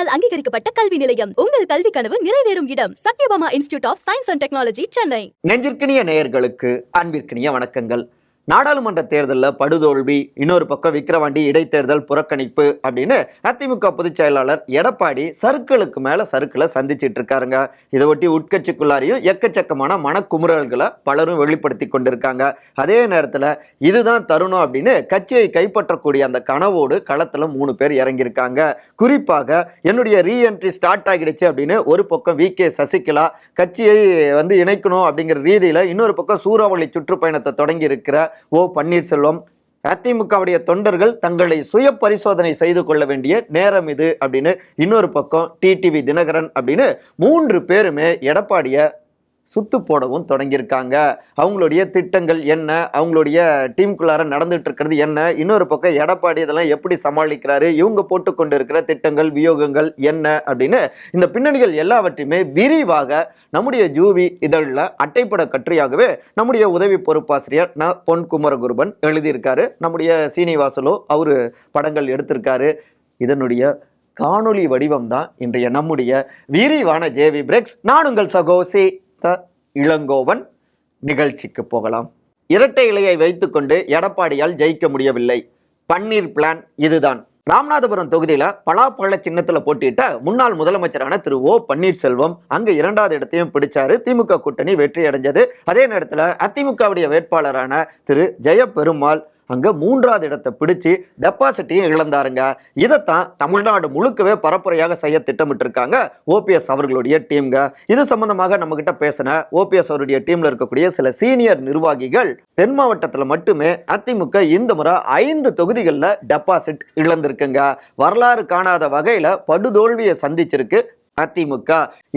RCl அங்கீகரிக்கப்பட்ட கல்வி நிலையம். உங்கள் கல்வி கனவு நிறைவேறும் இடம். Sathyabama institute of science and technology Chennai. நெஞ்சிற்கினிய நேயர்களுக்கு அன்பிற்கினிய வணக்கங்கள். நாடாளுமன்ற தேர்தலில் படுதோல்வி இன்னொரு பக்கம் விக்கிரவாண்டி இடைத்தேர்தல் புறக்கணிப்பு அப்படின்னு அதிமுக பொதுச் செயலாளர் எடப்பாடி சருக்களுக்கு மேலே சருக்களை சந்திச்சிட்டு இருக்காருங்க. இதை ஒட்டி உட்கட்சிக்குள்ளாரையும் எக்கச்சக்கமான மனக்குமுறல்களை பலரும் வெளிப்படுத்தி கொண்டிருக்காங்க. அதே நேரத்தில் இதுதான் தருணம் அப்படின்னு கட்சியை கைப்பற்றக்கூடிய அந்த கனவோடு களத்தில் மூணு பேர் இறங்கியிருக்காங்க. குறிப்பாக என்னுடைய ரீஎன்ட்ரி ஸ்டார்ட் ஆகிடுச்சு அப்படின்னு ஒரு பக்கம் வி கே சசிகலா கட்சியை வந்து இணைக்கணும் அப்படிங்கிற ரீதியில் இன்னொரு பக்கம் சூறாவளி சுற்றுப்பயணத்தை தொடங்கி இருக்கிற ஓ பன்னீர்செல்வம் அதிமுகவுடைய தொண்டர்கள் தங்களை சுய பரிசோதனை செய்து கொள்ள வேண்டிய நேரம் இது அப்படின்னு இன்னொரு பக்கம் டிடிவி தினகரன் அப்படின்னு மூன்று பேருமே எடப்பாடிய சுத்து போடவும் தொடங்கியிருக்காங்க. அவங்களுடைய திட்டங்கள் என்ன? அவங்களுடைய டீமுக்குள்ளார நடந்துட்டு இருக்கிறது என்ன? இன்னொரு பக்கம் எடப்பாடி இதெல்லாம் எப்படி சமாளிக்கிறாரு? இவங்க போட்டுக்கொண்டு இருக்கிற திட்டங்கள் வியோகங்கள் என்ன? அப்படின்னு இந்த பின்னணிகள் எல்லாவற்றையுமே விரிவாக நம்முடைய ஜூவி இதழில் அட்டைப்பட கட்டுரையாகவே நம்முடைய உதவி பொறுப்பாசிரியர் ந. பொன் குமரகுருபன் எழுதியிருக்காரு. நம்முடைய சீனிவாசலோ அவர் படங்கள் எடுத்திருக்காரு. இதனுடைய காணொளி வடிவம் தான் இன்றைய நம்முடைய விரிவான ஜேவி பிரேக்ஸ். நான் உங்கள் சகோசி த இளங்கோவன் நிகழ்ச்சிக்கு போகலாம். இரட்டை இலையை வைத்துக்கொண்டு எடப்பாடியால் ஜெயிக்க முடியவில்லை. பன்னீர் பிளான் இதுதான். ராமநாதபுரம் தொகுதியில பலாப்பழ சின்னத்தில் போட்டியிட்ட முன்னாள் முதலமைச்சரான திரு ஓ பன்னீர்செல்வம் அங்கு இரண்டாவது இடத்தையும் பிடிச்சாரு. திமுக கூட்டணி வெற்றி அடைஞ்சது. அதே நேரத்தில் அதிமுகவுடைய வேட்பாளரான திரு ஜெயபெருமாள் அங்கே மூன்றாவது இடத்தை பிடிச்சு டெபாசிட்டையும் இழந்தாருங்க. இதைத்தான் தமிழ்நாடு முழுக்கவே பரப்புரையாக செய்ய திட்டமிட்டிருக்காங்க ஓபிஎஸ் அவர்களுடைய டீம்ங்க. இது சம்பந்தமாக நம்ம கிட்ட பேசின ஓபிஎஸ் அவருடைய டீம்ல இருக்கக்கூடிய சில சீனியர் நிர்வாகிகள் தென் மாவட்டத்தில் மட்டுமே அதிமுக இந்த முறை ஐந்து தொகுதிகளில் டெபாசிட் இழந்திருக்குங்க. வரலாறு காணாத வகையில் படுதோல்வியை சந்திச்சிருக்கு அதிமுக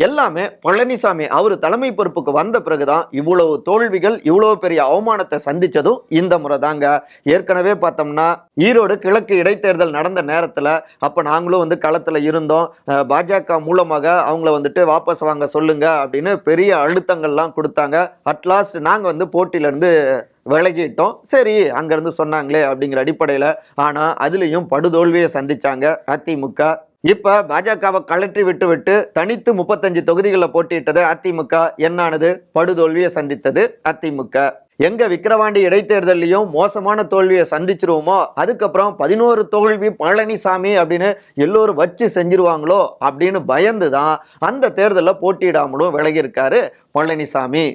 எல்லாமே பழனிசாமி அவர் தலைமை பொறுப்புக்கு வந்த பிறகுதான் இவ்வளவு தோல்விகள் இவ்வளவு பெரிய அவமானத்தை சந்திச்சதும் இந்த முறை தாங்க ஏற்கனவே பார்த்தோம்னா ஈரோடு கிழக்கு இடைத்தேர்தல் நடந்த நேரத்தில் அப்போ நாங்களும் வந்து களத்தில் இருந்தோம். பாஜக மூலமாக அவங்கள வந்துட்டு வாபஸ் வாங்க சொல்லுங்க அப்படின்னு பெரிய அழுத்தங்கள்லாம் கொடுத்தாங்க. அட்லாஸ்ட் நாங்கள் வந்து போட்டியிலேருந்து விலகிட்டோம். சரி அங்கேருந்து சொன்னாங்களே அப்படிங்கிற அடிப்படையில் ஆனால் அதுலேயும் படுதோல்வியை சந்தித்தாங்க அதிமுக. இப்போ பாஜகவை கழற்றி விட்டு விட்டு தனித்து முப்பத்தஞ்சு தொகுதிகளில் போட்டியிட்டது அதிமுக. என்னானது? படுதோல்வியை சந்தித்தது அதிமுக. எங்க விக்கிரவாண்டி இடைத்தேர்தலையும் மோசமான தோல்வியை சந்திச்சிருவோமோ அதுக்கப்புறம் பதினோரு தோல்வி பழனிசாமி அப்படின்னு எல்லோரும் வச்சு செஞ்சிருவாங்களோ அப்படின்னு பயந்து தான் அந்த தேர்தலில் போட்டியிடாமலும் விலகியிருக்காரு பழனிசாமி.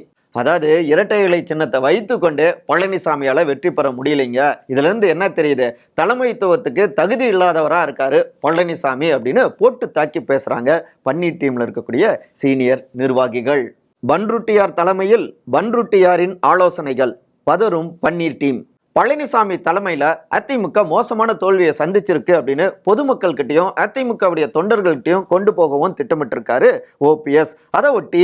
அதாவது இரட்டை இலை சின்னத்தை வைத்துக்கொண்டு பழனிசாமியால் வெற்றி பெற முடியலைங்க. இதுலேருந்து என்ன தெரியுது? தலைமைத்துவத்துக்கு தகுதி இல்லாதவராக இருக்காரு பழனிசாமி அப்படின்னு போட்டு தாக்கி பேசுகிறாங்க பன்னீர் டீமில் இருக்கக்கூடிய சீனியர் நிர்வாகிகள். பன்ருட்டியார் தலைமையில் பன்ருட்டியாரின் ஆலோசனைகள். பதறும் பன்னீர் டீம். பழனிசாமி தலைமையில் அதிமுக மோசமான தோல்வியை சந்திச்சிருக்கு அப்படின்னு பொதுமக்கள்கிட்டயும் அதிமுகவுடைய தொண்டர்கள்கிட்டையும் கொண்டு போகவும் திட்டமிட்டிருக்காரு ஓபிஎஸ் அதை ஒட்டி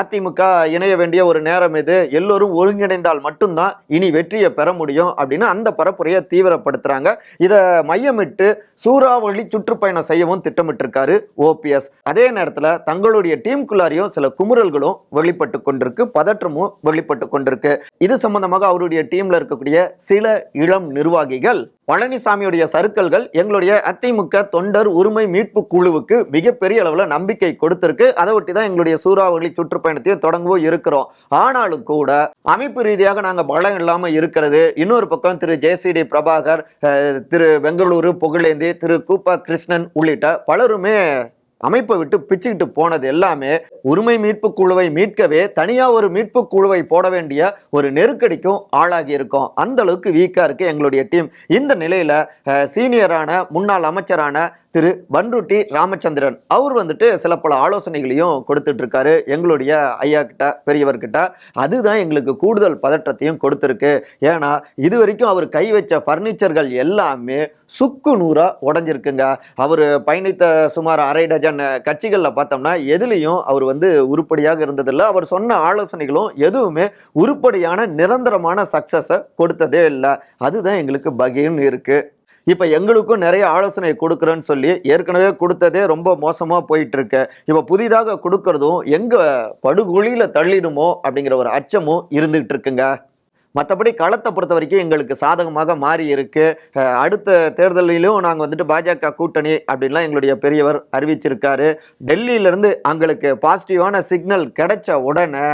அதிமுக இணைய வேண்டிய ஒரு நேரம் இது. எல்லோரும் ஒருங்கிணைந்தால் மட்டும்தான் இனி வெற்றியை பெற முடியும் அப்படின்னு அந்த பரப்புரையை தீவிரப்படுத்துகிறாங்க இதை மையமிட்டு சூறாவளி சுற்றுப்பயணம் செய்யவும் திட்டமிட்டிருக்காரு ஓபிஎஸ் அதே நேரத்தில் தங்களுடைய டீமுக்குள்ளாரையும் சில குமுறல்களும் வெளிப்பட்டு கொண்டிருக்கு பதற்றமும் வெளிப்பட்டு கொண்டிருக்கு. இது சம்பந்தமாக அவருடைய டீமில் இருக்கக்கூடிய சில இளம் நிர்வாகிகள் பழனிசாமியுடைய சருக்கல்கள் எங்களுடைய அதிமுக தொண்டர் உரிமை மீட்பு குழுவுக்கு மிகப்பெரிய அளவில் நம்பிக்கை கொடுத்திருக்கு. அதை ஒட்டி தான் எங்களுடைய சூறாவளி சுற்றுப்பயணத்தையும் தொடங்கவும் இருக்கிறோம். ஆனாலும் கூட அமைப்பு ரீதியாக நாங்கள் பலம் இல்லாமல் இருக்கிறது. இன்னொரு பக்கம் திரு ஜேசிடி பிரபாகர் திரு பெங்களூரு புகழேந்தி திரு கூப்பா கிருஷ்ணன் உள்ளிட்ட பலருமே அமைப்பை விட்டு பிச்சுக்கிட்டு போனது எல்லாமே உரிமை மீட்பு குழுவை மீட்கவே தனியா ஒரு மீட்பு குழுவை போட வேண்டிய ஒரு நெருக்கடிக்கும் ஆளாகி இருக்கும். அந்த அளவுக்கு வீக்கா இருக்கு எங்களுடைய டீம். இந்த நிலையில அஹ், சீனியரான முன்னாள் அமைச்சரான திரு பன்ருட்டி ராமச்சந்திரன். அவர் வந்துட்டு சில பல ஆலோசனைகளையும் கொடுத்துட்டு இருக்காரு எங்களுடைய ஐயா கிட்ட பெரியவர்கிட்ட அதுதான் எங்களுக்கு கூடுதல் பதற்றத்தையும் கொடுத்துருக்கு. ஏன்னா இது வரைக்கும் அவர் கை வச்ச ஃபர்னிச்சர்கள் எல்லாமே சுக்கு நூறாக உடஞ்சிருக்குங்க. அவர் பயணித்த சுமார் அரை டஜன் கட்சிகளில் பார்த்தோம்னா எதுலேயும் அவர் வந்து உருப்படியாக இருந்ததில்லை. அவர் சொன்ன ஆலோசனைகளும் எதுவுமே உருப்படியான நிரந்தரமான சக்ஸஸை கொடுத்ததே இல்லை. அதுதான் எங்களுக்கு பகிர்னு இருக்குது இப்போ எங்களுக்கும் நிறைய ஆலோசனை கொடுக்குறேன்னு சொல்லி ஏற்கனவே கொடுத்ததே ரொம்ப மோசமாக போயிட்டு இருக்கு இப்போ புதிதாக கொடுக்கறதும் எங்கே படுகொழியில் தள்ளிடுமோ அப்படிங்கிற ஒரு அச்சமும் இருந்துகிட்டு இருக்குங்க மற்றபடி களத்தை பொறுத்த வரைக்கும் எங்களுக்கு சாதகமாக மாறி இருக்கு. அடுத்த தேர்தலிலும் நாங்கள் வந்துட்டு பாஜக கூட்டணி அப்படின்லாம் எங்களுடைய பெரியவர் அறிவிச்சிருக்காரு. டெல்லியிலேருந்து எங்களுக்கு பாசிட்டிவான சிக்னல் கிடைச்ச உடனே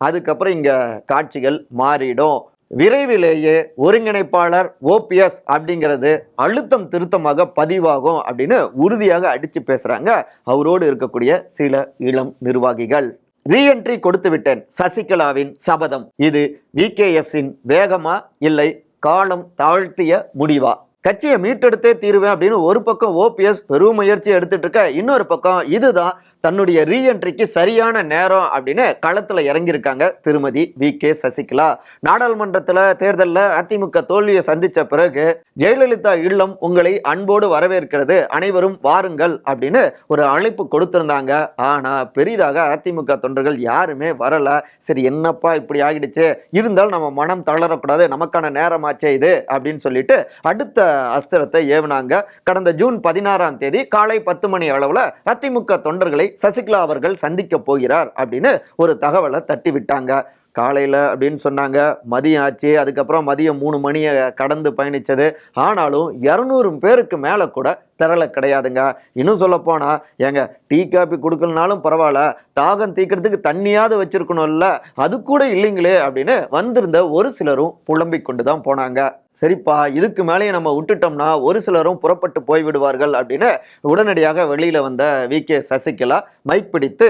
அதுக்கப்புறம் இங்கே காட்சிகள் மாறிடும். விரைவிலேயே ஒருங்கிணைப்பாளர் ஓபிஎஸ் அப்படிங்கிறது அழுத்தம் திருத்தமாக பதிவாகும் அப்படின்னு உறுதியாக அடித்து பேசுகிறாங்க அவரோடு இருக்கக்கூடிய சில இளம் நிர்வாகிகள். ரீஎன்ட்ரி கொடுத்து விட்டேன் சசிகலாவின் சபதம். இது விகேஎஸ்ஸின் வேகமா இல்லை காலம் தாழ்த்திய முடிவா? கட்சியை மீட்டெடுத்தே தீருவேன் அப்படின்னு ஒரு பக்கம் ஓபிஎஸ் பெரும் முயற்சி எடுத்துட்டு இருக்க இன்னொரு பக்கம் இதுதான் தன்னுடைய ரீஎன்ட்ரிக்கு சரியான நேரம் அப்படின்னு களத்தில் இறங்கியிருக்காங்க திருமதி வி. கே. சசிகலா. நாடாளுமன்றத்தில் தேர்தலில் அதிமுக தோல்வியை சந்தித்த பிறகு ஜெயலலிதா இல்லம் உங்களை அன்போடு வரவேற்கிறது. அனைவரும் வாருங்கள் அப்படின்னு ஒரு அழைப்பு கொடுத்திருந்தாங்க. ஆனால் பெரிதாக அதிமுக தொண்டர்கள் யாருமே வரல. சரி என்னப்பா இப்படி ஆகிடுச்சு? இருந்தாலும் நம்ம மனம் தளரக்கூடாது. நமக்கான நேரமாச்சே இது அப்படின்னு சொல்லிட்டு அடுத்த அஸ்திரத்தை ஏவுனாங்க. கடந்த ஜூன் பதினாறாம் தேதி காலை பத்து மணி அளவில் அதிமுக தொண்டர்களை சசிகலா அவர்கள் சந்திக்க போகிறார் அப்படின்னு ஒரு தகவலை தட்டி விட்டாங்க காலையில் அப்படின்னு சொன்னாங்க மதியம் ஆச்சு அதுக்கப்புறம் மதியம் மூணு மணியை கடந்து பயணித்தது ஆனாலும் இரநூறு பேருக்கு மேலே கூட திரள கிடையாதுங்க. இன்னும் சொல்லப்போனால் ஏங்க டீ காப்பி கொடுக்கலனாலும் பரவாயில்ல தாகம் தீக்கிறதுக்கு தண்ணியாவது வச்சுருக்கணும்ல அது கூட இல்லைங்களே அப்படின்னு வந்திருந்த ஒரு சிலரும் புலம்பிக் கொண்டு தான் போனாங்க. சரிப்பா இதுக்கு மேலேயே நம்ம விட்டுட்டோம்னா ஒரு சிலரும் புறப்பட்டு போய்விடுவார்கள் அப்படின்னு உடனடியாக வெளியில் வந்த வி. கே. சசிகலா மைக் பிடித்து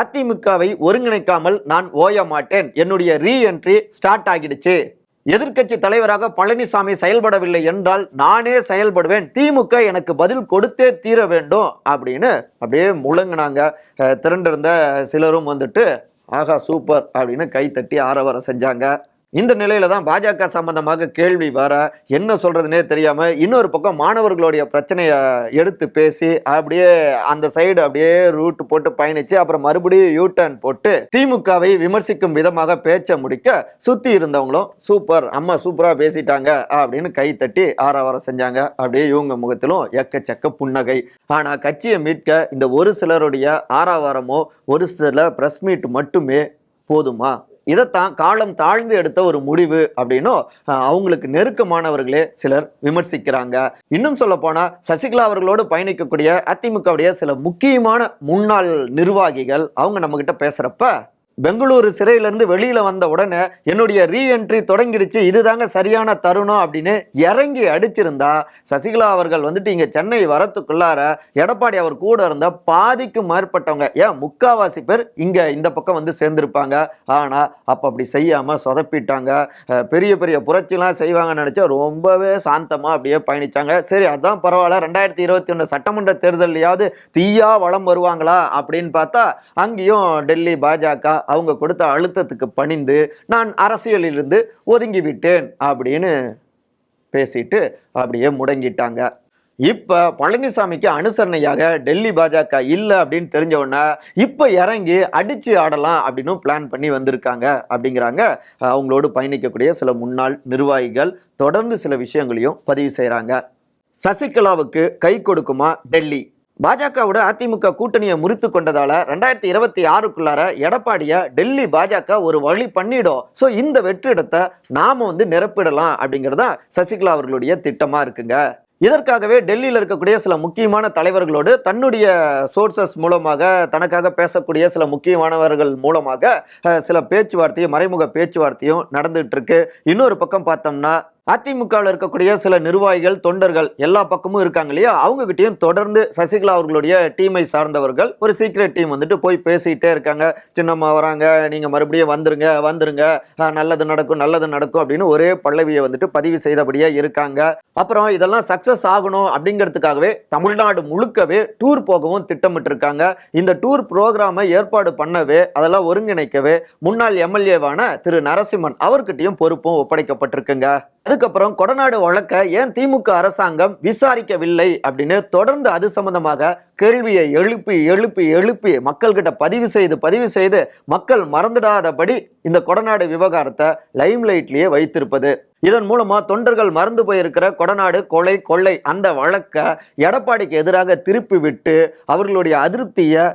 அதிமுகவை ஒருங்கிணைக்காமல் நான் ஓய மாட்டேன். என்னுடைய ரீஎன்ட்ரி ஸ்டார்ட் ஆகிடுச்சு. எதிர்க்கட்சி தலைவராக பழனிசாமி செயல்படவில்லை என்றால் நானே செயல்படுவேன். திமுக எனக்கு பதில் கொடுத்தே தீர வேண்டும் அப்படின்னு அப்படியே முழங்கினாங்க. திரண்டிருந்த சிலரும் வந்துட்டு ஆகா சூப்பர் அப்படின்னு கைத்தட்டி ஆரவாரம் செஞ்சாங்க. இந்த நிலையில தான் பாஜக சம்பந்தமாக கேள்வி வர என்ன சொல்றதுனே தெரியாம இன்னொரு பக்கம் மாணவர்களுடைய பிரச்சனையை எடுத்து பேசி அப்படியே அந்த சைடு அப்படியே ரூட் போட்டு பயணிச்சு அப்புறம் மறுபடியும் யூ டர்ன் போட்டு திமுகவை விமர்சிக்கும் விதமாக பேச்ச முடிக்க சுத்தி இருந்தவங்களும் சூப்பர் அம்மா சூப்பரா பேசிட்டாங்க அப்படின்னு கை தட்டி ஆரவாரம் செஞ்சாங்க. அப்படியே இவங்க முகத்திலும் எக்கச்சக்க புன்னகை. ஆனா கட்சியை மீட்க இந்த ஒரு சிலருடைய ஆரவாரமோ ஒரு சில பிரஸ் மீட் மட்டுமே போதுமா? இதைத்தான் காலம் தாழ்ந்து எடுத்த ஒரு முடிவு அப்படின்னும் அவங்களுக்கு நெருக்கமானவர்களே சிலர் விமர்சிக்கிறாங்க. இன்னும் சொல்ல போனா சசிகலா அவர்களோடு பயணிக்கக்கூடிய அதிமுகவுடைய சில முக்கியமான முன்னாள் நிர்வாகிகள் அவங்க நம்மகிட்ட பேசுகிறப்ப பேசுறப்ப பெங்களூரு சிறையிலேருந்து வெளியில் வந்த உடனே என்னுடைய ரீஎன்ட்ரி தொடங்கிடுச்சு. இதுதாங்க சரியான தருணம் அப்படின்னு இறங்கி அடிச்சிருந்தா சசிகலா அவர்கள் வந்துட்டு இங்கே சென்னை வரத்துக்குள்ளார எடப்பாடி அவர் கூட இருந்த பாதிக்கும் மேற்பட்டவங்க ஏன் முக்காவாசி பேர் இங்கே இந்த பக்கம் வந்து சேர்ந்துருப்பாங்க. ஆனால் அப்போ அப்படி செய்யாமல் சொதப்பிட்டாங்க. பெரிய பெரிய புரட்சிலாம் செய்வாங்கன்னு நினச்சா ரொம்பவே சாந்தமாக அப்படியே பயணிச்சாங்க. சரி அதான் பரவாயில்ல. ரெண்டாயிரத்தி இருபத்தி ஒன்று சட்டமன்ற தேர்தலையாவது தீயா வளம் வருவாங்களா அப்படின்னு பார்த்தா அங்கேயும் டெல்லி பாஜக அவங்க கொடுத்த அழுத்தத்துக்கு பணிந்து நான் அரசியலிலிருந்து ஒதுங்கி விட்டேன் அப்படின்னு பேசிட்டு அப்படியே முடங்கிட்டாங்க. இப்போ பழனிசாமிக்கு அனுசரணையாக டெல்லி பாஜக இல்லை அப்படின்னு தெரிஞ்ச உடனே இப்போ இறங்கி அடித்து ஆடலாம் அப்படின்னு பிளான் பண்ணி வந்திருக்காங்க அப்படிங்கிறாங்க. அவங்களோடு பயணிக்கக்கூடிய சில முன்னாள் நிர்வாகிகள் தொடர்ந்து சில விஷயங்களையும் பதிவு செய்கிறாங்க சசிகலாவுக்கு கை கொடுக்குமா டெல்லி? பாஜகவோட அதிமுக கூட்டணியை முறித்து கொண்டதால ரெண்டாயிரத்தி இருபத்தி ஆறுக்குள்ளார எடப்பாடிய டெல்லி பாஜக ஒரு வழி பண்ணிடும். ஸோ இந்த வெற்றிடத்தை நாம வந்து நிரப்பிடலாம் அப்படிங்கிறது தான் சசிகலா அவர்களுடைய திட்டமா இருக்குங்க. இதற்காகவே டெல்லியில் இருக்கக்கூடிய சில முக்கியமான தலைவர்களோடு தன்னுடைய சோர்சஸ் மூலமாக தனக்காக பேசக்கூடிய சில முக்கியமானவர்கள் மூலமாக சில பேச்சுவார்த்தையும் மறைமுக பேச்சுவார்த்தையும் நடந்துட்டு இருக்கு. இன்னொரு பக்கம் பார்த்தோம்னா அதிமுகவில் இருக்கக்கூடிய சில நிர்வாகிகள் தொண்டர்கள் எல்லா பக்கமும் இருக்காங்க இல்லையா? அவங்ககிட்டயும் தொடர்ந்து சசிகலா அவர்களுடைய டீமை சார்ந்தவர்கள் ஒரு சீக்ரெட் டீம் வந்துட்டு போய் பேசிக்கிட்டே இருக்காங்க. சின்னம்மா வராங்க நீங்கள் மறுபடியும் வந்துருங்க வந்துருங்க. நல்லது நடக்கும் நல்லது நடக்கும் அப்படின்னு ஒரே பல்லவியை வந்துட்டு பதிவு செய்தபடியே இருக்காங்க. அப்புறம் இதெல்லாம் சக்ஸஸ் ஆகணும் அப்படிங்கிறதுக்காகவே தமிழ்நாடு முழுக்கவே டூர் போகவும் திட்டமிட்டு இருக்காங்க இந்த டூர் ப்ரோக்ராமை ஏற்பாடு பண்ணவே அதெல்லாம் ஒருங்கிணைக்கவே முன்னாள் எம்எல்ஏவான திரு நரசிம்மன் அவர்கிட்டையும் பொறுப்பும் ஒப்படைக்கப்பட்டிருக்குங்க. அதுக்கப்புறம் கொடநாடு வழக்க ஏன் திமுக அரசாங்கம் விசாரிக்கவில்லை அப்படின்னு தொடர்ந்து அது சம்பந்தமாக கேள்வியை எழுப்பி எழுப்பி எழுப்பி மக்கள்கிட்ட பதிவு செய்து பதிவு செய்து மக்கள் மறந்துடாதபடி இந்த கொடநாடு விவகாரத்தை லைம்லைட்லயே வைத்திருப்பது. இதன் மூலமா தொண்டர்கள் மறந்து போயிருக்கிற கொடநாடு கொலை கொள்ளை அந்த வழக்க எடப்பாடிக்கு எதிராக திருப்பி விட்டு அவர்களுடைய அதிருப்தியை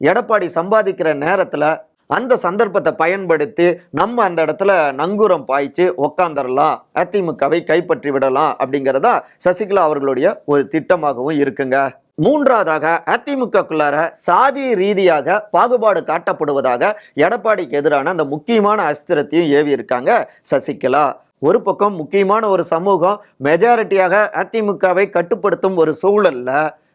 எடப்பாடி சம்பாதிக்கிற நேரத்தில் அந்த சந்தர்ப்பத்தை பயன்படுத்தி நம்ம அந்த இடத்துல நங்கூரம் பாய்ச்சி உக்காந்துடலாம் அதிமுகவை கைப்பற்றி விடலாம் அப்படிங்கிறதா சசிகலா அவர்களுடைய ஒரு திட்டமாகவும் இருக்குங்க. மூன்றாவதாக அதிமுகக்குள்ளார சாதி ரீதியாக பாகுபாடு காட்டப்படுவதாக எடப்பாடிக்கு எதிரான அந்த முக்கியமான அஸ்திரத்தையும் ஏவி இருக்காங்க சசிகலா. ஒரு பக்கம் முக்கியமான ஒரு சமூகம் மெஜாரிட்டியாக அதிமுகவை கட்டுப்படுத்தும் ஒரு சூழல்ல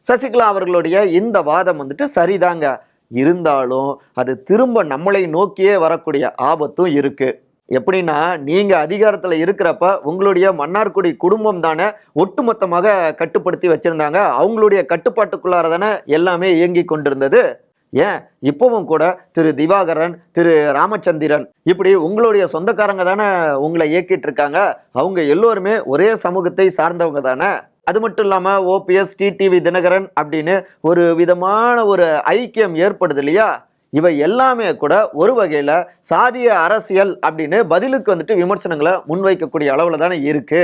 சசிகலா அவர்களுடைய இந்த வாதம் வந்துட்டு சரிதாங்க. இருந்தாலும் அது திரும்ப நம்மளை நோக்கியே வரக்கூடிய ஆபத்தும் இருக்குது எப்படின்னா நீங்கள் அதிகாரத்தில் இருக்கிறப்ப உங்களுடைய மன்னார்குடி குடும்பம் தானே ஒட்டுமொத்தமாக கட்டுப்படுத்தி வச்சுருந்தாங்க. அவங்களுடைய கட்டுப்பாட்டுக்குள்ளார தானே எல்லாமே இயங்கி கொண்டிருந்தது. ஏன்? இப்போவும் கூட திரு திவாகரன் திரு ராமச்சந்திரன் இப்படி உங்களுடைய சொந்தக்காரங்க தானே உங்களை இயக்கிட்டு இருக்காங்க. அவங்க எல்லோருமே ஒரே சமூகத்தை சார்ந்தவங்க தானே. அது மட்டும் இல்லாமல் ஓபிஎஸ் டிடிவி தினகரன் அப்படின்னு ஒரு விதமான ஒரு ஐக்கியம் ஏற்படுது இல்லையா? இவை எல்லாமே கூட ஒரு வகையில் சாதிய அரசியல் அப்படின்னு பதிலுக்கு வந்துட்டு விமர்சனங்களை முன்வைக்கக்கூடிய அளவில் தானே இருக்கு.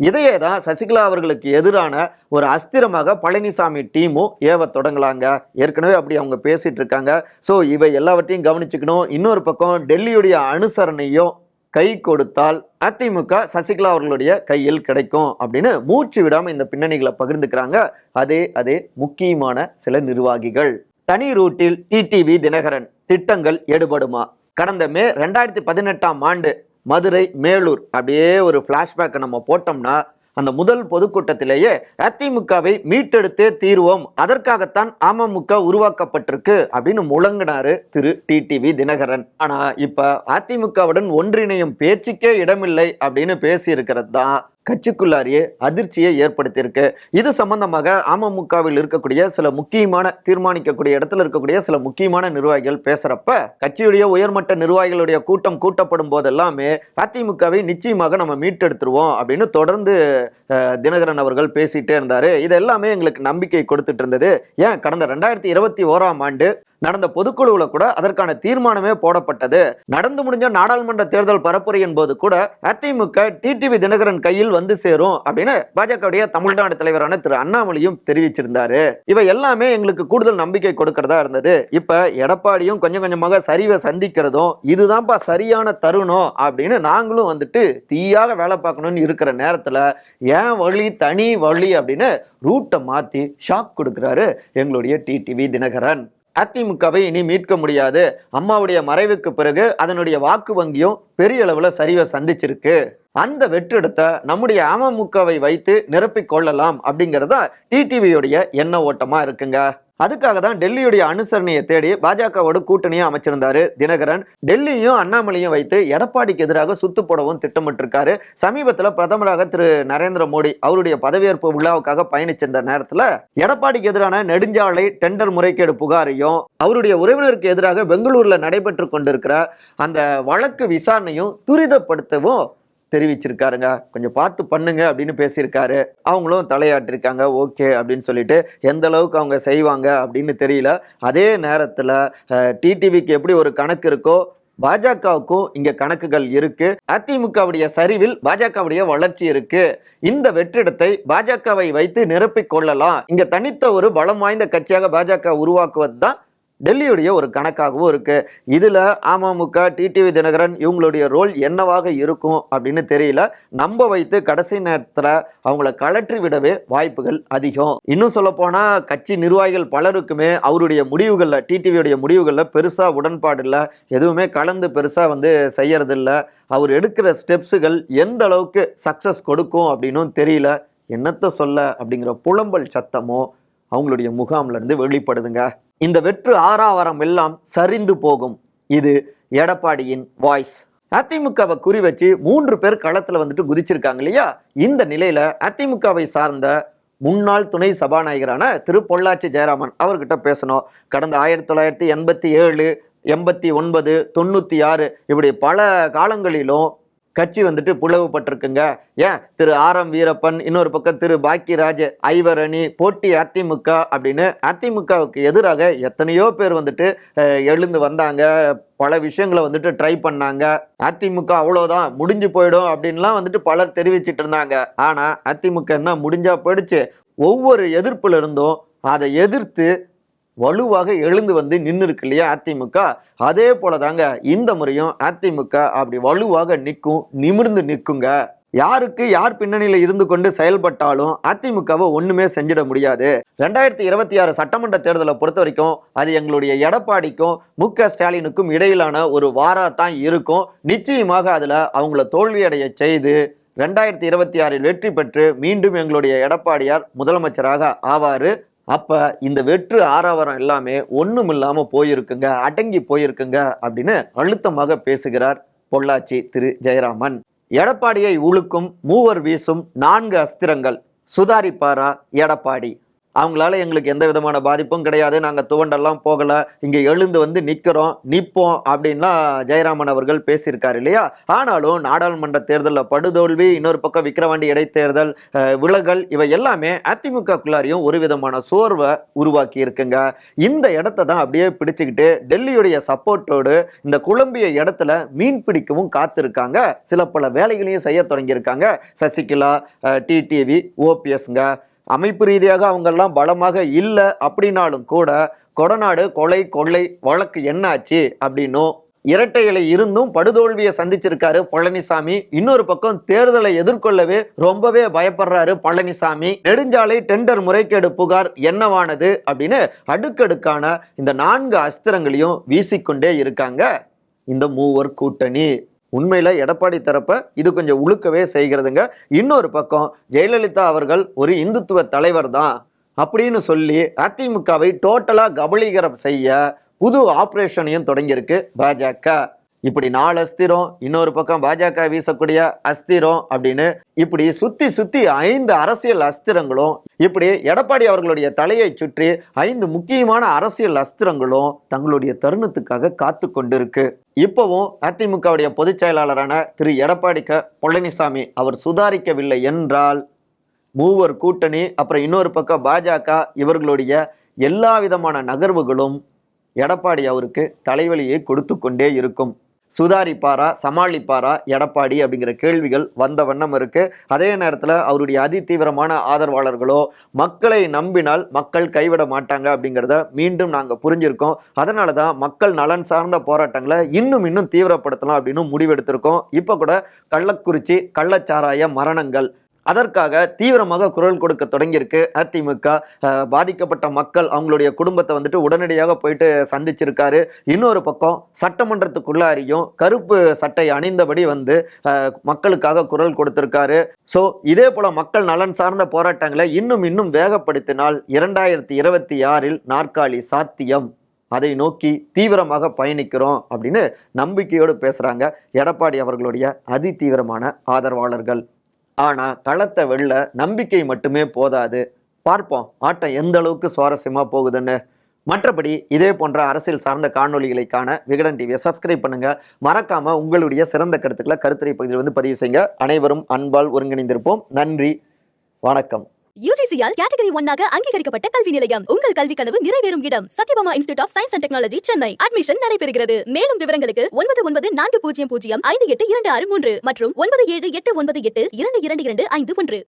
இதையே தான் சசிகலா அவர்களுக்கு எதிரான ஒரு அஸ்திரமாக பழனிசாமி டீமும் ஏவ தொடங்கலாங்க. ஏற்கனவே அப்படி அவங்க பேசிகிட்டு இருக்காங்க. ஸோ இவை எல்லாவற்றையும் கவனிச்சுக்கணும். இன்னொரு பக்கம் டெல்லியுடைய அனுசரணையும் கை கொடுத்தால் அதிமுக சசிகலா அவர்களுடைய கையில் கிடைக்கும் அப்படின்னு மூச்சு விடாம இந்த பின்னணிகளை பகிர்ந்துக்கிறாங்க. அதே அதே முக்கியமான சில நிர்வாகிகள். தனி ரூட்டில் டிடிவி தினகரன் திட்டங்கள் எடுபடுமா? கடந்த மே ரெண்டாயிரத்தி பதினெட்டாம் ஆண்டு மதுரை மேலூர் அப்படியே ஒரு ஃப்ளாஷ்பேக்கை நம்ம போட்டோம்னா அந்த முதல் பொதுக்கூட்டத்திலேயே அதிமுகவை மீட்டெடுத்தே தீர்வோம். அதற்காகத்தான் அமமுக உருவாக்கப்பட்டிருக்கு அப்படின்னு முழங்கினாரு திரு டிடிவி தினகரன். ஆனா இப்ப அதிமுகவுடன் ஒன்றிணையும் பேச்சுக்கே இடமில்லை அப்படின்னு பேசியிருக்கிறது தான் கட்சிக்குள்ளாரியே அதிர்ச்சியை ஏற்படுத்தியிருக்கு. இது சம்பந்தமாக அமமுகவில் இருக்கக்கூடிய சில முக்கியமான தீர்மானிக்கக்கூடிய இடத்துல இருக்கக்கூடிய சில முக்கியமான நிர்வாகிகள் பேசுறப்ப கட்சியுடைய உயர்மட்ட நிர்வாகிகளுடைய கூட்டம் கூட்டப்படும் போதெல்லாமே அதிமுகவை நிச்சயமாக நம்ம மீட்டெடுத்துருவோம் அப்படின்னு தொடர்ந்து தினகரன் அவர்கள் பேசிட்டே இருந்தாரு. இது எல்லாமே எங்களுக்கு நம்பிக்கை கொடுத்துட்டு இருந்தது. ஏன் கடந்த ரெண்டாயிரத்தி இருபத்தி ஓராம் ஆண்டு நடந்த பொதுக்குழுவில் கூட அதற்கான தீர்மானமே போடப்பட்டது. நடந்து முடிஞ்ச நாடாளுமன்ற தேர்தல் பரப்புரையின் போது கூட அதிமுக டிடிவி தினகரன் கையில் வந்து சேரும் அப்படின்னு பாஜகவுடைய தமிழ்நாடு தலைவரான திரு அண்ணாமலையும் தெரிவிச்சிருந்தாரு. இவை எல்லாமே எங்களுக்கு கூடுதல் நம்பிக்கை கொடுக்கறதா இருந்தது. இப்ப எடப்பாடியும் கொஞ்சம் கொஞ்சமாக சரிவை சந்திக்கிறதும் இதுதான்ப்பா சரியான தருணம் அப்படின்னு நாங்களும் வந்துட்டு தீயாக வேலை பார்க்கணும்னு இருக்கிற நேரத்துல ஏன் வழி தனி வழி அப்படின்னு ரூட்டை மாத்தி ஷாக் கொடுக்குறாரு எங்களுடைய டிடிவி தினகரன். அதிமுகவை இனி மீட்க முடியாது. அம்மாவுடைய மறைவுக்கு பிறகு அதனுடைய வாக்கு வங்கியும் பெரிய அளவில் சரிவை சந்திச்சிருக்கு. அந்த வெற்றிடத்தை நம்முடைய அமமுகவை வைத்து நிரப்பிக் கொள்ளலாம் அப்படிங்கிறதா டிடிவியுடைய எண்ண ஓட்டமாக இருக்குங்க. அதுக்காக தான் டெல்லியுடைய அனுசரணையை தேடி பாஜகவோட கூட்டணியை அமைச்சிருந்தாரு தினகரன். டெல்லியும் அண்ணாமலையும் வைத்து எடப்பாடிக்கு எதிராக சுத்து போடவும் திட்டமிட்டிருக்காரு. சமீபத்தில் பிரதமராக திரு நரேந்திர மோடி அவருடைய பதவியேற்பு விழாவுக்காக பயணிச்சிருந்த நேரத்தில் எடப்பாடிக்கு எதிரான நெடுஞ்சாலை டெண்டர் முறைகேடு புகாரையும் அவருடைய உறவினருக்கு எதிராக பெங்களூர்ல நடைபெற்று கொண்டிருக்கிற அந்த வழக்கு விசாரணையும் துரிதப்படுத்தவும் தெரிவிச்சிருக்காருங்க. கொஞ்சம் பார்த்து பண்ணுங்க அப்படின்னு பேசியிருக்காரு. அவங்களும் தலையாட்டிருக்காங்க. ஓகே அப்படின்னு சொல்லிட்டு எந்த அளவுக்கு அவங்க செய்வாங்க அப்படின்னு தெரியல. அதே நேரத்தில் டிடிவிக்கு எப்படி ஒரு கணக்கு இருக்கோ பாஜகவுக்கும் இங்கே கணக்குகள் இருக்கு. அதிமுகவுடைய சரிவில் பாஜகவுடைய வளர்ச்சி இருக்கு. இந்த வெற்றிடத்தை பாஜகவை வைத்து நிரப்பிக் கொள்ளலாம். இங்க தனித்த ஒரு பலம் வாய்ந்த கட்சியாக பாஜக உருவாக்குவது தான் டெல்லியுடைய ஒரு கணக்காகவும் இருக்குது இதில் அமமுக டிடிவி தினகரன் இவங்களுடைய ரோல் என்னவாக இருக்கும் அப்படின்னு தெரியல. நம்ப வைத்து கடைசி நேரத்தில் அவங்கள கலற்றி விடவே வாய்ப்புகள் அதிகம். இன்னும் சொல்லப்போனால் கட்சி நிர்வாகிகள் பலருக்குமே அவருடைய முடிவுகளில் டிடிவியுடைய முடிவுகளில் பெருசாக உடன்பாடு இல்லை. எதுவுமே கலந்து பெருசாக வந்து செய்யறதில்ல. அவர் எடுக்கிற ஸ்டெப்ஸுகள் எந்த அளவுக்கு சக்ஸஸ் கொடுக்கும் அப்படின்னும் தெரியல. என்னத்தை சொல்ல அப்படிங்கிற புலம்பல் சத்தமோ அவங்களுடைய முகாம்லேருந்து வெளிப்படுதுங்க. இந்த வெற்று ஆறாவரம் எல்லாம் சரிந்து போகும். இது எடப்பாடியின் வாய்ஸ் அதிமுகவை குறி வச்சு மூன்று பேர் களத்தில் வந்துட்டு குதிச்சிருக்காங்க இல்லையா? இந்த நிலையில அதிமுகவை சார்ந்த முன்னாள் துணை சபாநாயகரான திரு பொள்ளாச்சி ஜெயராமன் அவர்கிட்ட பேசணும். கடந்த ஆயிரத்தி தொள்ளாயிரத்தி எண்பத்தி ஏழு எண்பத்தி ஒன்பது தொண்ணூற்றி ஆறு இப்படி பல காலங்களிலும் கட்சி வந்துட்டு பிளவுபட்டிருக்குங்க ஏன்? திரு ஆர் எம் வீரப்பன் இன்னொரு பக்கம் திரு பாக்கியராஜ் ஐவரணி போட்டி அதிமுக அப்படின்னு அதிமுகவுக்கு எதிராக எத்தனையோ பேர் வந்துட்டு எழுந்து வந்தாங்க. பல விஷயங்களை வந்துட்டு ட்ரை பண்ணாங்க. அதிமுக அவ்வளோதான் முடிஞ்சு போயிடும் அப்படின்லாம் வந்துட்டு பலர் தெரிவிச்சிட்டு இருந்தாங்க. ஆனால் அதிமுக என்ன முடிஞ்சா போயிடுச்சு. ஒவ்வொரு எதிர்ப்புல இருந்தும் அதை எதிர்த்து வலுவாக எழுந்து வந்து நின்று இருக்கு இல்லையா அதிமுக? அதே போல தாங்க இந்த முறையும் அதிமுக அப்படி வலுவாக நிற்கும் நிமிர்ந்து நிற்குங்க. யாருக்கு யார் பின்னணியில் இருந்து கொண்டு செயல்பட்டாலும் அதிமுகவை ஒன்றுமே செஞ்சிட முடியாது. ரெண்டாயிரத்தி இருபத்தி ஆறு சட்டமன்ற தேர்தலை பொறுத்த வரைக்கும் அது எங்களுடைய எடப்பாடிக்கும் மு க ஸ்டாலினுக்கும் இடையிலான ஒரு வாராத்தான் இருக்கும். நிச்சயமாக அதில் அவங்கள தோல்வியடைய செய்து ரெண்டாயிரத்தி இருபத்தி ஆறில் வெற்றி பெற்று மீண்டும் எங்களுடைய எடப்பாடியார் முதலமைச்சராக ஆவாரு. அப்ப இந்த வெற்று ஆரவாரம் எல்லாமே ஒன்றும் இல்லாம போயிருக்குங்க அடங்கி போயிருக்குங்க அப்படின்னு அழுத்தமாக பேசுகிறார் பொள்ளாச்சி திரு ஜெயராமன். எடப்பாடியை உழுக்கும் மூவர் வீசும் நான்கு அஸ்திரங்கள். சுதாரிப்பாரா எடப்பாடி? அவங்களால எங்களுக்கு எந்த விதமான பாதிப்பும் கிடையாது. நாங்கள் துவண்டெல்லாம் போகலை. இங்கே எழுந்து வந்து நிற்கிறோம் நிற்போம் அப்படின்லாம் ஜெயராமன் அவர்கள் பேசியிருக்காரு இல்லையா? ஆனாலும் நாடாளுமன்ற தேர்தலில் படுதோல்வி இன்னொரு பக்கம் விக்கிரவாண்டி இடைத்தேர்தல் விலகல் இவை எல்லாமே அதிமுகக்குள்ளாரையும் ஒரு விதமான சோர்வை உருவாக்கி இருக்குங்க. இந்த இடத்த தான் அப்படியே பிடிச்சுக்கிட்டு டெல்லியுடைய சப்போர்ட்டோடு இந்த குழம்பிய இடத்துல மீன் பிடிக்கவும் காத்திருக்காங்க. சில பல வேலைகளையும் செய்ய தொடங்கியிருக்காங்க. சசிகலா டிடிவி ஓபிஎஸ்ங்க அமைப்பு ரீதியாக அவங்கெல்லாம் பலமாக இல்லை அப்படின்னாலும் கூட கொடநாடு கொலை கொள்ளை வழக்கு என்னாச்சு அப்படின்னும் இரட்டையில இருந்தும் படுதோல்வியை சந்திச்சிருக்காரு பழனிசாமி. இன்னொரு பக்கம் தேர்தலை எதிர்கொள்ளவே ரொம்பவே பயப்படுறாரு பழனிசாமி. நெடுஞ்சாலை டெண்டர் முறைகேடு புகார் என்னவானது அப்படின்னு அடுக்கடுக்கான இந்த நான்கு அஸ்திரங்களையும் வீசிக்கொண்டே இருக்காங்க இந்த மூவர் கூட்டணி. உண்மையில் எடப்பாடி தரப்ப இது கொஞ்சம் உழுக்கவே செய்கிறதுங்க. இன்னொரு பக்கம் ஜெயலலிதா அவர்கள் ஒரு இந்துத்துவ தலைவர் தான் அப்படின்னு சொல்லி அதிமுகவை டோட்டலாக கபலீகரம் செய்ய புது ஆப்ரேஷனையும் தொடங்கியிருக்கு பாஜக. இப்படி நாலு அஸ்திரம் இன்னொரு பக்கம் பாஜக வீசக்கூடிய அஸ்திரம் அப்படின்னு இப்படி சுத்தி சுத்தி ஐந்து அரசியல் அஸ்திரங்களும் இப்படி எடப்பாடி அவர்களுடைய தலையை சுற்றி ஐந்து முக்கியமான அரசியல் அஸ்திரங்களும் தங்களுடைய தருணத்துக்காக காத்து கொண்டிருக்கு. இப்பவும் அதிமுகவுடைய பொதுச் செயலாளரான திரு எடப்பாடி க பழனிசாமி அவர் சுதாரிக்கவில்லை என்றால் மூவர் கூட்டணி அப்புறம் இன்னொரு பக்கம் பாஜக இவர்களுடைய எல்லா விதமான நகர்வுகளும் எடப்பாடி அவருக்கு தலைவலியை கொடுத்து கொண்டே இருக்கும். சுதாரிப்பாரா சமாளிப்பாரா எடப்பாடி அப்படிங்கிற கேள்விகள் வந்த வண்ணம் இருக்கு. அதே நேரத்தில் அவருடைய அதிதீவிரமான ஆதரவாளர்களோ மக்களை நம்பினால் மக்கள் கைவிட மாட்டாங்க அப்படிங்கிறத மீண்டும் நாங்கள் புரிஞ்சிருக்கோம். அதனால தான் மக்கள் நலன் சார்ந்த போராட்டங்களை இன்னும் இன்னும் தீவிரப்படுத்தலாம் அப்படின்னு முடிவெடுத்திருக்கோம். இப்போ கூட கள்ளக்குறிச்சி கள்ளச்சாராய மரணங்கள் அதற்காக தீவிரமாக குரல் கொடுக்க தொடங்கியிருக்கு. அதிமுக பாதிக்கப்பட்ட மக்கள் அவங்களுடைய குடும்பத்தை வந்துட்டு உடனடியாக போயிட்டு சந்திச்சிருக்காரு. இன்னொரு பக்கம் சட்டமன்றத்துக்குள்ளாரியும் கருப்பு சட்டை அணிந்தபடி வந்து மக்களுக்காக குரல் கொடுத்திருக்காரு. ஸோ இதே போல மக்கள் நலன் சார்ந்த போராட்டங்களை இன்னும் இன்னும் வேகப்படுத்தினால் இரண்டாயிரத்தி இருபத்தி ஆறில் நாற்காலி சாத்தியம். அதை நோக்கி தீவிரமாக பயணிக்கிறோம் அப்படின்னு நம்பிக்கையோடு பேசுகிறாங்க எடப்பாடி அவர்களுடைய அதி தீவிரமான ஆதரவாளர்கள். ஆனால் களத்தை வெல்ல நம்பிக்கை மட்டுமே போதாது. பார்ப்போம் ஆட்டம் எந்த அளவுக்கு சுவாரஸ்யமாக போகுதுன்னு. மற்றபடி இதே போன்ற அரசியல் சார்ந்த காணொலிகளை காண விகடன் டிவியை சப்ஸ்கிரைப் பண்ணுங்க. மறக்காமல் உங்களுடைய சிறந்த கருத்துக்களை கருத்துரை பகுதியில் வந்து பதிவு செய்யுங்க. அனைவரும் அன்பால் ஒருங்கிணைந்திருப்போம். நன்றி வணக்கம். யூஜிசியால் கேட்டகரி ஒன்னாக அங்கீகரிக்கப்பட்ட கல்வி நிலையம். உங்கள் கல்வி கனவு நிறைவேறும் இடம். Sathyabama institute of science and technology Chennai admission நடைபெறுகிறது. மேலும் விவரங்களுக்கு ஒன்பது ஒன்பது நான்கு பூஜ்ஜியம் பூஜ்ஜியம் ஐந்து எட்டு இரண்டு ஆறு மூன்று மற்றும் ஒன்பது ஏழு எட்டு ஒன்பது எட்டு இரண்டு இரண்டு இரண்டு ஐந்து ஒன்று.